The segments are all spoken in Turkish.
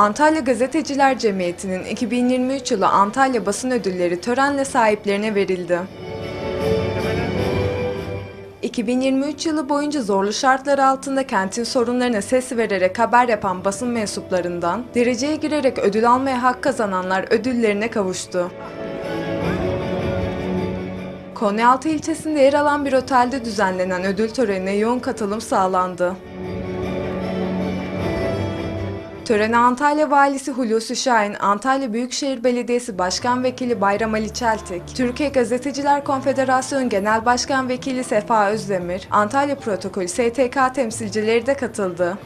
Antalya Gazeteciler Cemiyeti'nin 2023 yılı Antalya Basın Ödülleri törenle sahiplerine verildi. 2023 yılı boyunca zorlu şartlar altında kentin sorunlarına ses vererek haber yapan basın mensuplarından dereceye girerek ödül almaya hak kazananlar ödüllerine kavuştu. Konyaaltı ilçesinde yer alan bir otelde düzenlenen ödül törenine yoğun katılım sağlandı. Törene Antalya Valisi Hulusi Şahin, Antalya Büyükşehir Belediyesi Başkan Vekili Bayram Ali Çeltik, Türkiye Gazeteciler Konfederasyonu Genel Başkan Vekili Sefa Özdemir, Antalya Protokolü STK temsilcileri de katıldı.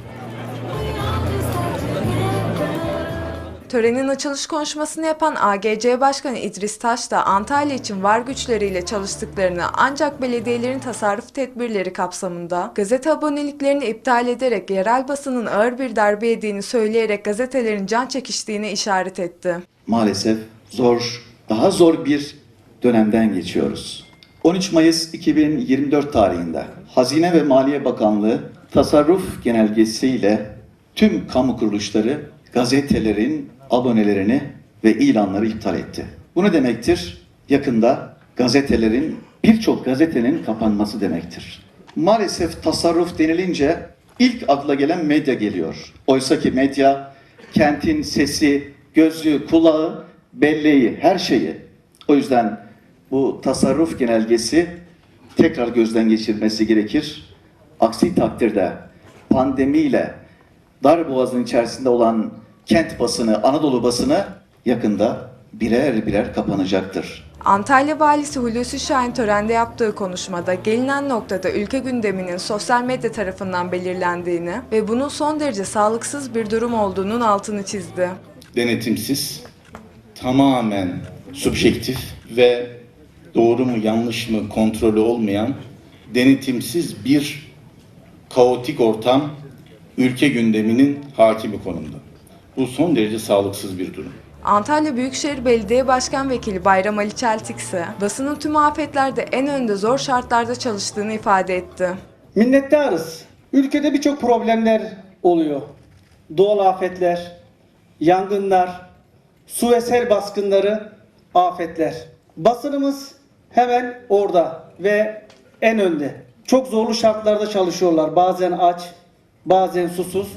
Törenin açılış konuşmasını yapan AGC Başkanı İdris Taş da Antalya için var güçleriyle çalıştıklarını ancak belediyelerin tasarruf tedbirleri kapsamında gazete aboneliklerini iptal ederek yerel basının ağır bir darbe yediğini söyleyerek gazetelerin can çekiştiğini işaret etti. maalesef zor, daha zor bir dönemden geçiyoruz. 13 Mayıs 2024 tarihinde Hazine ve Maliye Bakanlığı tasarruf genelgesiyle tüm kamu kuruluşları gazetelerin abonelerini ve ilanları iptal etti. Bu ne demektir? Yakında gazetelerin birçok gazetenin kapanması demektir. Maalesef tasarruf denilince ilk akla gelen medya geliyor. Oysa ki medya kentin sesi, gözü, kulağı, belleği, her şeyi. O yüzden bu tasarruf genelgesi tekrar gözden geçirilmesi gerekir. Aksi takdirde pandemiyle dar boğazın içerisinde olan kent basını, Anadolu basını yakında birer birer kapanacaktır. Antalya Valisi Hulusi Şahin törende yaptığı konuşmada gelinen noktada ülke gündeminin sosyal medya tarafından belirlendiğini ve bunun son derece sağlıksız bir durum olduğunun altını çizdi. denetimsiz, tamamen subjektif ve doğru mu yanlış mı kontrolü olmayan denetimsiz bir kaotik ortam ülke gündeminin hakimi konumda. Bu son derece sağlıksız bir durum. Antalya Büyükşehir Belediye Başkan Vekili Bayram Ali Çeltik ise basının tüm afetlerde en önde zor şartlarda çalıştığını ifade etti. Minnettarız. Ülkede birçok problemler oluyor. Doğal afetler, yangınlar, su ve sel baskınları, afetler. Basınımız hemen orada ve en önde. Çok zorlu şartlarda çalışıyorlar. Bazen aç, bazen susuz,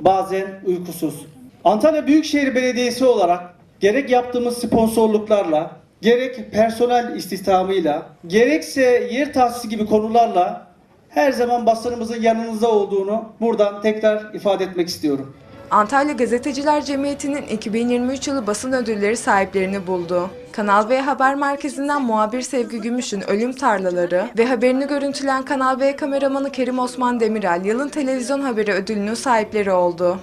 bazen uykusuz. Antalya Büyükşehir Belediyesi olarak gerek yaptığımız sponsorluklarla, gerek personel istihdamıyla, gerekse yer tahsisi gibi konularla her zaman basınımızın yanınızda olduğunu buradan tekrar ifade etmek istiyorum. Antalya Gazeteciler Cemiyeti'nin 2023 yılı basın ödülleri sahiplerini buldu. Kanal B Haber Merkezi'nden muhabir Sevgi Gümüş'ün Ölüm Tarlaları ve haberini görüntüleyen Kanal B kameramanı Kerim Osman Demirel yılın televizyon haberi ödülünün sahipleri oldu.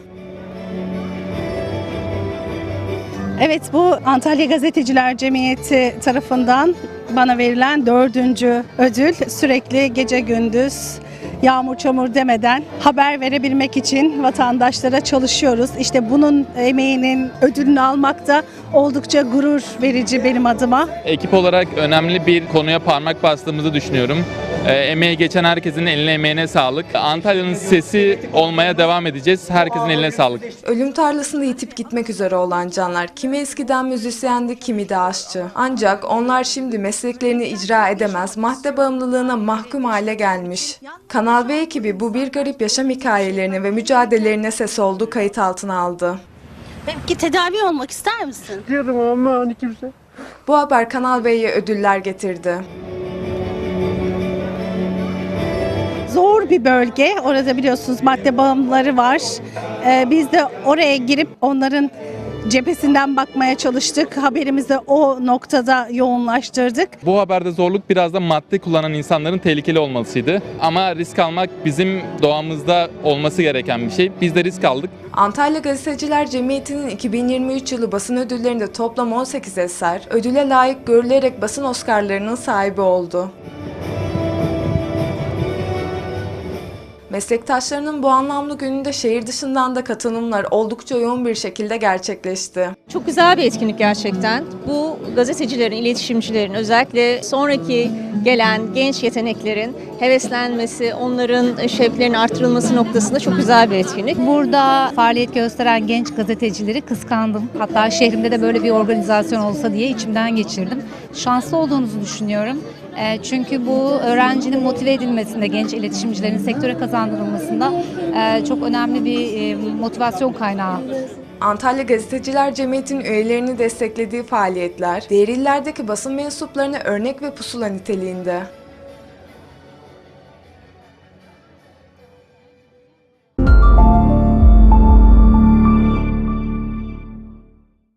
Evet bu Antalya Gazeteciler Cemiyeti tarafından bana verilen dördüncü ödül. Sürekli gece gündüz yağmur çamur demeden haber verebilmek için vatandaşlara çalışıyoruz. İşte bunun emeğinin ödülünü almak da oldukça gurur verici benim adıma. Ekip olarak önemli bir konuya parmak bastığımızı düşünüyorum. Ee, emeği geçen herkesin eline emeğine sağlık. Antalya'nın sesi olmaya devam edeceğiz. Herkesin eline sağlık. Ölüm tarlasında yitip gitmek üzere olan canlar kimi eskiden müzisyendi kimi de aşçı. Ancak onlar şimdi mesleklerini icra edemez madde bağımlılığına mahkum hale gelmiş. Kanal B ekibi bu bir garip yaşam hikayelerini ve mücadelelerine ses oldu kayıt altına aldı. Peki tedavi olmak ister misin? Diyordum ama hani kimse. Bu haber Kanal B'ye ödüller getirdi. Bir bölge. Orada biliyorsunuz madde bağımlıları var. Ee, biz de oraya girip onların cephesinden bakmaya çalıştık. Haberimizi o noktada yoğunlaştırdık. Bu haberde zorluk biraz da madde kullanan insanların tehlikeli olmasıydı. Ama risk almak bizim doğamızda olması gereken bir şey. Biz de risk aldık. Antalya Gazeteciler Cemiyeti'nin 2023 yılı basın ödüllerinde toplam 18 eser ödüle layık görülerek basın Oscar'larının sahibi oldu. Meslektaşlarının bu anlamlı gününde şehir dışından da katılımlar oldukça yoğun bir şekilde gerçekleşti. Çok güzel bir etkinlik gerçekten. Bu gazetecilerin, iletişimcilerin özellikle sonraki gelen genç yeteneklerin heveslenmesi, onların şevklerinin artırılması noktasında çok güzel bir etkinlik. Burada faaliyet gösteren genç gazetecileri kıskandım. Hatta şehrimde de böyle bir organizasyon olsa diye içimden geçirdim. Şanslı olduğunuzu düşünüyorum. E, Çünkü bu öğrencinin motive edilmesinde, genç iletişimcilerin sektöre kazandırılmasında e, çok önemli bir e, motivasyon kaynağı Antalya Gazeteciler Cemiyeti'nin üyelerini desteklediği faaliyetler, diğer illerdeki basın mensuplarına örnek ve pusula niteliğinde.